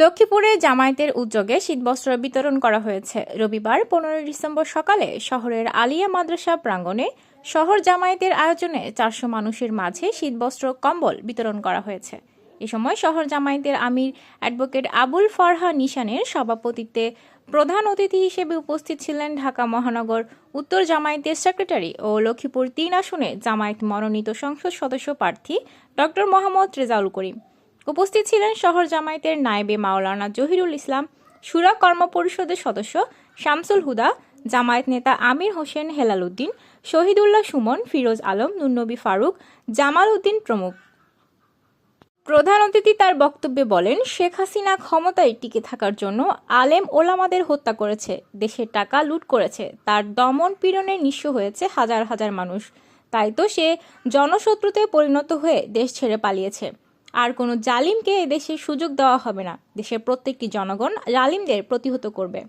লক্ষ্মীপুরে জামায়াতের উদ্যোগে শীতবস্ত্র বিতরণ করা হয়েছে। রবিবার, পনেরোই ডিসেম্বর সকালে শহরের আলিয়া মাদ্রাসা প্রাঙ্গণে শহর জামায়াতের আয়োজনে চারশো মানুষের মাঝে শীতবস্ত্র, কম্বল বিতরণ করা হয়েছে। এ সময় শহর জামায়াতের আমির অ্যাডভোকেট আবুল ফরহা নিশানের সভাপতিত্বে প্রধান অতিথি হিসেবে উপস্থিত ছিলেন ঢাকা মহানগর উত্তর জামায়াতের সেক্রেটারি ও লক্ষ্মীপুর তিন আসনে জামায়াত মনোনীত সংসদ সদস্য প্রার্থী ডক্টর মোহাম্মদ রেজাউল করিম। উপস্থিত ছিলেন শহর জামায়াতের নায়েবে মাওলানা জহিরুল ইসলাম, সুরা কর্ম পরিষদের সদস্য শামসুল হুদা, জামায়াত নেতা আমির হোসেন হেলাল উদ্দিন শহীদুল্লাহ সুমন, ফিরোজ আলম নুন্নবী ফারুক, জামাল উদ্দিন প্রমুখ। প্রধান অতিথি তার বক্তব্যে বলেন, শেখ হাসিনা ক্ষমতায় টিকে থাকার জন্য আলেম ওলামাদের হত্যা করেছে দেশের টাকা লুট করেছে, তার দমন পীড়নে নিঃস্ব হয়েছে হাজার হাজার মানুষ। তাই তো সে জনশত্রুতে পরিণত হয়ে দেশ ছেড়ে পালিয়েছে। আর কোনো জালিমকে এদেশে সুযোগ দেওয়া হবে না। দেশের প্রত্যেকটি জনগণ জালিমদের প্রতিহত করবে।